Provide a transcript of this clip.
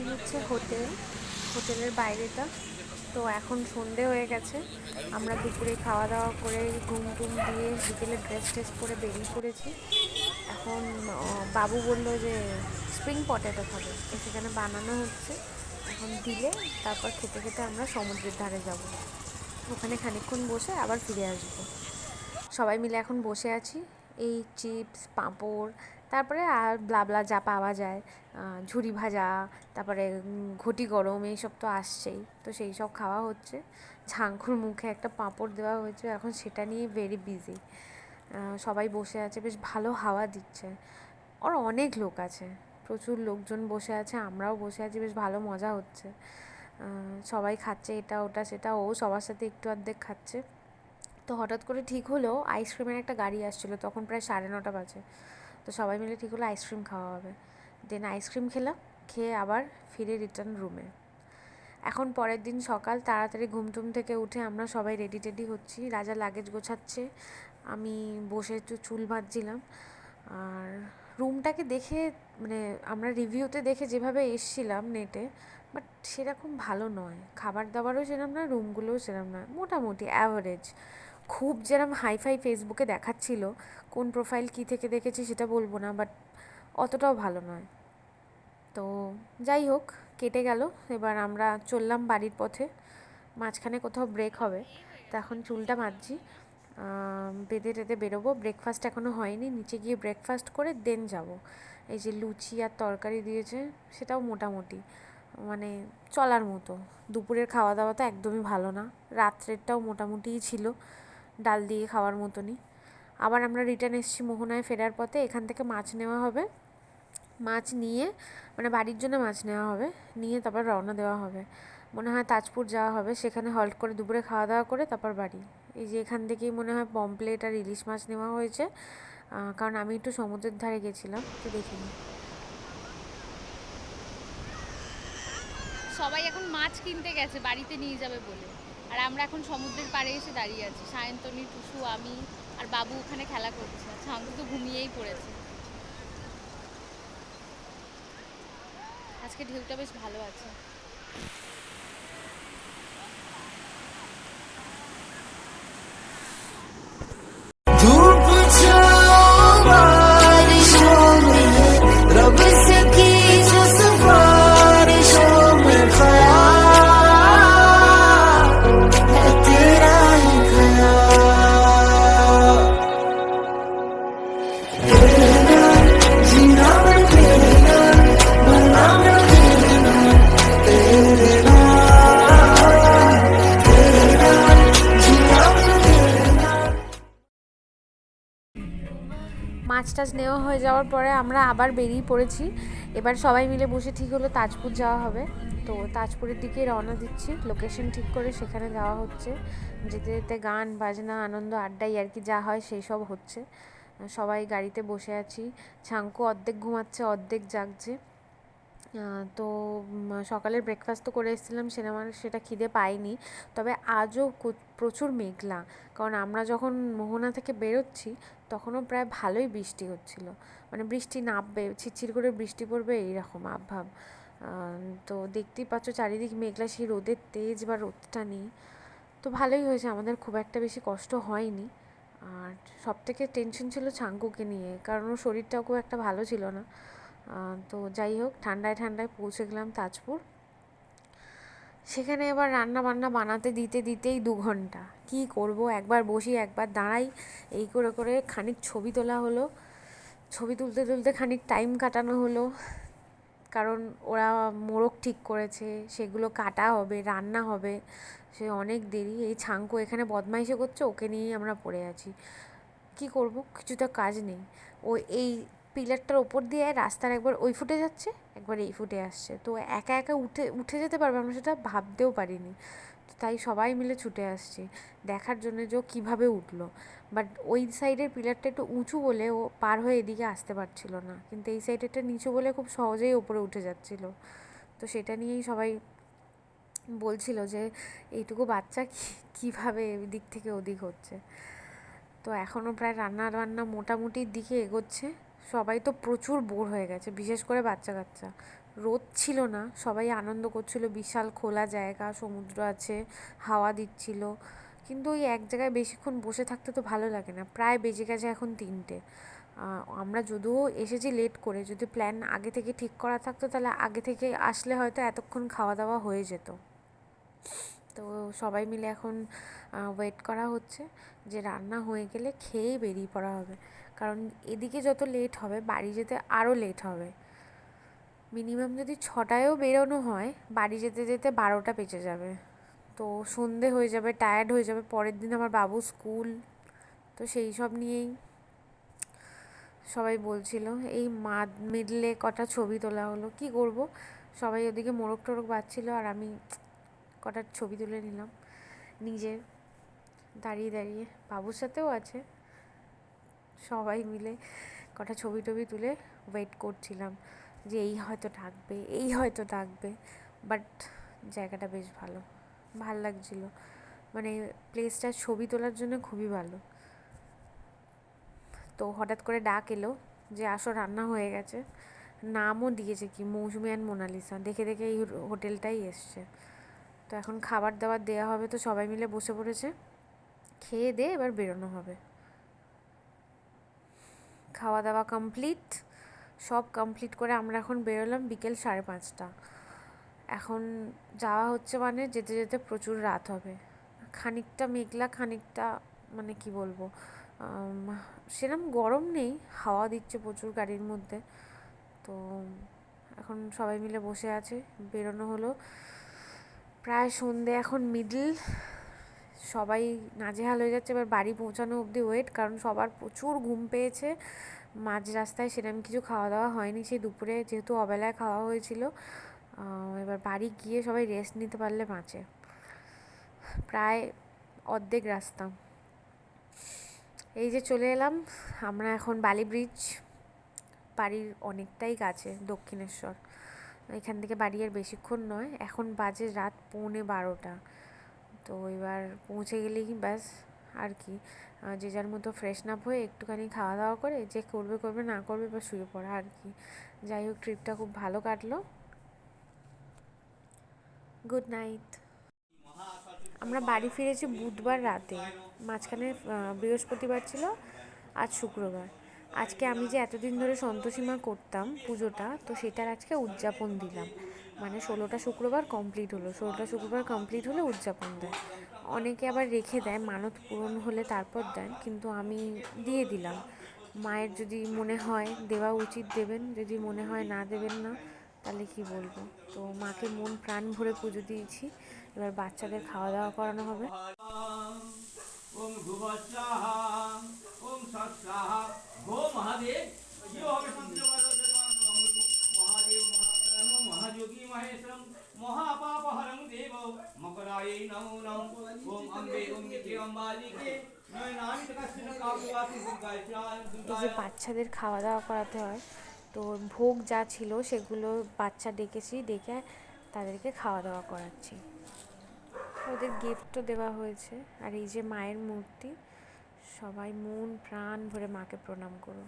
এই হচ্ছে হোটেল, হোটেলের বাইরেটা। তো এখন সন্ধে হয়ে গেছে। আমরা দুপুরে খাওয়া দাওয়া করে ঘুম টুম দিয়ে বিকেলে ড্রেস ট্রেস করে বেরিয়ে পড়েছি। এখন বাবু বলল যে স্প্রিং পটেটো খাবে। সেখানে বানানো হচ্ছে। এখন দিলে তারপর খেতে খেতে আমরা সমুদ্রের ধারে যাব। ওখানে খানিকক্ষণ বসে আবার ফিরে আসব। সবাই মিলে এখন বসে আছি। এই চিপস, পাঁপড় তারপরে আর ব্লাবলা যা পাওয়া যায়। ঝুরি ভাজা, তারপরে ঘটি গরম এইসব তো আসছেই। তো সেই সব খাওয়া হচ্ছে। ঝাঙ্কুর মুখে একটা পাঁপড় দেওয়া হয়েছে, এখন সেটা নিয়ে ভেরি বিজি সবাই বসে আছে, বেশ ভালো হাওয়া দিচ্ছে। আর অনেক লোক আছে, প্রচুর লোকজন বসে আছে, আমরাও বসে আছি, বেশ ভালো মজা হচ্ছে। সবাই খাচ্ছে এটা, ওটা, সেটা, ও সবার সাথে একটু অর্ধেক খাচ্ছে। তো হঠাৎ করে ঠিক হলো আইসক্রিমের একটা গাড়ি আসছিল, তখন প্রায় সাড়ে নটা বাজে। তো সবাই মিলে ঠিক হলো আইসক্রিম খাওয়া হবে। দেন আইসক্রিম খেলাম, খেয়ে আবার ফিরে রিটার্ন রুমে এখন পরের দিন সকাল, তাড়াতাড়ি ঘুম টুম থেকে উঠে আমরা সবাই রেডি টেডি হচ্ছি। রাজা লাগেজ গোছাচ্ছে, আমি বসে একটু চুল বাঁধছিলাম আর রুমটাকে দেখে মানে আমরা রিভিউতে দেখে যেভাবে এসছিলাম নেটে বাট সেরকম ভালো নয়। খাবার দাবারও সেরকম নয় রুমগুলোও সেরকম নয় মোটামুটি অ্যাভারেজ খুব যেরকম হাইফাই ফেসবুকে দেখাচ্ছিল, কোন প্রোফাইল কী থেকে দেখেছি সেটা বলব না, বাট অতটাও ভালো নয়। তো যাই হোক, কেটে গেল, এবার আমরা চললাম বাড়ির পথে। মাঝখানে কোথাও ব্রেক হবে, তো এখন চুলটা বাঁধছি বেঁধে টেঁধে বেরোবো। ব্রেকফাস্ট এখনও হয়নি, নিচে গিয়ে ব্রেকফাস্ট করে দেন যাব। এই যে লুচি আর তরকারি দিয়েছে, সেটাও মোটামুটি মানে চলার মতো। দুপুরের খাওয়া দাওয়া তো একদমই ভালো না, রাত্রেরটাও মোটামুটিই ছিল। ডাল দিয়ে খাওয়ার মতনই। আবার আমরা রিটার্ন এসেছি মোহনায় ফেরার পথে, এখান থেকে মাছ নেওয়া হবে। মাছ নিয়ে মানে বাড়ির জন্য মাছ নেওয়া হবে। নিয়ে তারপর রওনা দেওয়া হবে। মনে হয় তাজপুর যাওয়া হবে। সেখানে হল্ট করে দুপুরে খাওয়া দাওয়া করে তারপর বাড়ি। এই যে এখান থেকেই মনে হয় পমপ্লেট আর ইলিশ মাছ নেওয়া হয়েছে। কারণ আমি একটু সমুদ্রের ধারে গেছিলাম, তো দেখিনি। সবাই এখন মাছ কিনতে গেছে, বাড়িতে নিয়ে যাবে বলে। আর আমরা এখন সমুদ্রের পাড়ে এসে দাঁড়িয়ে আছি। সায়ন্তনী, টুসু, আমি আর বাবু ওখানে খেলা করছে। আচ্ছা ছাঙ্কু তো ঘুমিয়েই পড়েছি। আজকে ঢেউটা বেশ ভালো আছে। টাছ নেওয়া হয়ে যাওয়ার পরে আমরা আবার বেরিয়ে পড়েছি। এবার সবাই মিলে বসে ঠিক হলো তাজপুর যাওয়া হবে। তো তাজপুরের দিকে রওনা দিচ্ছি। লোকেশন ঠিক করে সেখানে যাওয়া হচ্ছে। যেতে যেতে গান, বাজনা, আনন্দ, আড্ডাই আর কি যা হয় সেই সব হচ্ছে। সবাই গাড়িতে বসে আছি। ছাঙ্কু অর্ধেক ঘুমাচ্ছে, অর্ধেক জাগছে। তো সকালের ব্রেকফাস্ট তো করে এসেছিলাম, সিনেমার সেটা খিদে পাইনি। তবে আজও প্রচুর মেঘলা। কারণ আমরা যখন মোহনা থেকে বেরোচ্ছি, তখনও প্রায় ভালোই বৃষ্টি হচ্ছিল। মানে বৃষ্টি নামবে ছিটছির করে বৃষ্টি পড়বে, এইরকম আবভাব তো দেখতেই পাচ্ছ চারিদিক মেঘলা, সেই রোদের তেজ বা রোদটা নেই। তো ভালোই হয়েছে, আমাদের খুব একটা বেশি কষ্ট হয়নি। আর সব থেকে টেনশন ছিল ছাঙ্কুকে নিয়ে, কারণ ওর শরীরটাও খুব একটা ভালো ছিল না। তো যাই হোক, ঠান্ডায় ঠান্ডায় পৌঁছে গেলাম তাজপুর। সেখানে এবার রান্না বান্না বানাতে দিতে দিতেই দু ঘণ্টা। কী করব? একবার বসি, একবার দাঁড়াই। এই করে করে খানিক ছবি তোলা হলো। ছবি তুলতে তুলতে খানিক টাইম কাটানো হলো। কারণ ওরা মোরগ ঠিক করেছে, সেগুলো কাটা হবে, রান্না হবে। সে অনেক দেরি। এই ছাঙ্কু এখানে বদমাইশে করছে, ওকে নিয়েই আমরা পড়ে আছি। কি করব? কিছু তো কাজ নেই। ও এই পিলারটার ওপর দিয়ে রাস্তার একবার ওই ফুটে যাচ্ছে, একবার এই ফুটে আসছে। তো একা একা উঠে উঠে যেতে পারবে আমরা সেটা ভাবতেও পারিনি। তাই সবাই মিলে ছুটে আসছি, দেখার জন্য যে ও কীভাবে উঠল। বাট ওই সাইডের পিলারটা একটু উঁচু বলে ও পার হয়ে এদিকে আসতে পারছিল না। কিন্তু এই সাইডেরটা নিচু বলে খুব সহজেই ওপরে উঠে যাচ্ছিল। তো সেটা নিয়েই সবাই বলছিল যে, এইটুকু বাচ্চা কীভাবে এদিক থেকে ওদিক হচ্ছে? তো এখনও প্রায় রান্না বান্না মোটামুটির দিকে এগোচ্ছে। সবাই তো প্রচুর বোর হয়ে গেছে, বিশেষ করে বাচ্চা কাচ্চা। রোদ ছিল না, সবাই আনন্দ করছিল, বিশাল খোলা জায়গা, সমুদ্র আছে, হাওয়া দিচ্ছিল। কিন্তু ওই এক জায়গায় বেশিক্ষণ বসে থাকতে তো ভালো লাগে না, প্রায় বেজে গেছে এখন তিনটে। আমরা যদিও এসেছি লেট করে, যদি প্ল্যান আগে থেকে ঠিক করা থাকতো, তাহলে আগে থেকে আসলে হয়তো এতক্ষণ খাওয়া দাওয়া হয়ে যেত। তো সবাই মিলে এখন ওয়েট করা হচ্ছে, যে রান্না হয়ে গেলে খেয়েই বেরিয়ে পড়া হবে। কারণ এদিকে যত লেট হবে, বাড়ি যেতে আরও লেট হবে। মিনিমাম যদি ছটায়ও বেরোনো হয়, বাড়ি যেতে যেতে বারোটা বেজে যাবে। তো সন্ধে হয়ে যাবে টায়ার্ড হয়ে যাবে, পরের দিন আমার বাবু স্কুল তো সেই সব নিয়েই সবাই বলছিল, এই মাদ মিডলে কটা ছবি তোলা হলো, কি করব? সবাই ওদিকে মোরগ টোরগ বাজছিল আর আমি কটা ছবি তুলে নিলাম। নিজের দাঁড়িয়ে দাঁড়িয়ে, বাবুর সাথেও আছে। সবাই মিলে কটা ছবি টবি তুলে ওয়েট করছিলাম যে এই হয়তো ডাকবে এই হয়তো ডাকবে বাট জায়গাটা বেশ ভালো, ভালো লাগছিল। মানে প্লেসটার ছবি তোলার জন্য খুবই ভালো। তো হঠাৎ করে ডাক এলো যে আসো, রান্না হয়ে গেছে। নামও দিয়েছে কি, মৌসুমি অ্যান্ড মোনালিসা। দেখে দেখে এই হোটেলটাই এসছে। তো এখন খাবার দাবার দেওয়া হবে তো সবাই মিলে বসে পড়েছে। খেয়ে দিয়ে এবার বেরোনো হবে। খাওয়া দাওয়া কমপ্লিট সব কমপ্লিট করে আমরা এখন বেরোলাম বিকেল সাড়ে পাঁচটা। এখন যাওয়া হচ্ছে মানে যেতে যেতে প্রচুর রাত হবে। খানিকটা মেঘলা, খানিকটা মানে কি বলব সেরম গরম নেই, হাওয়া দিচ্ছে প্রচুর গাড়ির মধ্যে। তো এখন সবাই মিলে বসে আছে, বেরোনো হলো। প্রায় সন্ধে এখন মিডল সবাই নাজেহাল হয়ে যাচ্ছে। এবার বাড়ি পৌঁছানো অবধি ওয়েট কারণ সবার প্রচুর ঘুম পেয়েছে। মাঝ রাস্তায় সেরকম কিছু খাওয়া দাওয়া হয়নি। সেই দুপুরে যেহেতু অবেলায় খাওয়া হয়েছিল এবার বাড়ি গিয়ে সবাই রেস্ট নিতে পারলে বাঁচে। প্রায় অর্ধেক রাস্তা। এই যে চলে এলাম, আমরা এখন বালি ব্রিজ বাড়ির অনেকটাই কাছে, দক্ষিণেশ্বর। এখান থেকে বাড়ি আর বেশিক্ষণ নয়, এখন বাজে রাত পৌনে বারোটা। তো এবার পৌঁছে গেলেই ব্যাস আর কি। যে যার মতো ফ্রেশন আপ হয়ে একটুখানি খাওয়া দাওয়া করে যে করবে করবে না করবে বা শুয়ে পড়া আর কি। যাই হোক ট্রিপটা খুব ভালো কাটলো। গুড নাইট আমরা বাড়ি ফিরেছি বুধবার রাতে। মাঝখানে বৃহস্পতিবার ছিল, আজ শুক্রবার। আজকে আমি যে এতদিন ধরে সন্তোষীমা করতাম পুজোটা, তো সেটার আজকে উদযাপন দিলাম। মানে ষোলোটা শুক্রবার কমপ্লিট হলো। ষোলোটা শুক্রবার কমপ্লিট হলে উদযাপন দেয়। অনেকে আবার রেখে দেয়, মানত পূরণ হলে তারপর দেন, কিন্তু আমি দিয়ে দিলাম। মায়ের যদি মনে হয় দেওয়া উচিত দেবেন, যদি মনে হয় না দেবেন না, তাহলে কি বলব? তো মাকে মন প্রাণ ভরে পুজো দিয়েছি, এবার বাচ্চাদের খাওয়া দাওয়া করানো হবে। ওম ওম নিত্য অম্বালিকে নয়নামি তকাস্য কাপুয়াতি দুর্গায় এই যে বাচ্চাদের খাওয়া দাওয়া করাতে হয়, তো ভোগ যা ছিল সেগুলো বাচ্চা ডেকেছি, ডেকে তাদেরকে খাওয়া দাওয়া করাচ্ছি। ওদের গিফটও দেওয়া হয়েছে। আর এই যে মায়ের মূর্তি, সবাই মন প্রাণ ভরে মাকে প্রণাম করো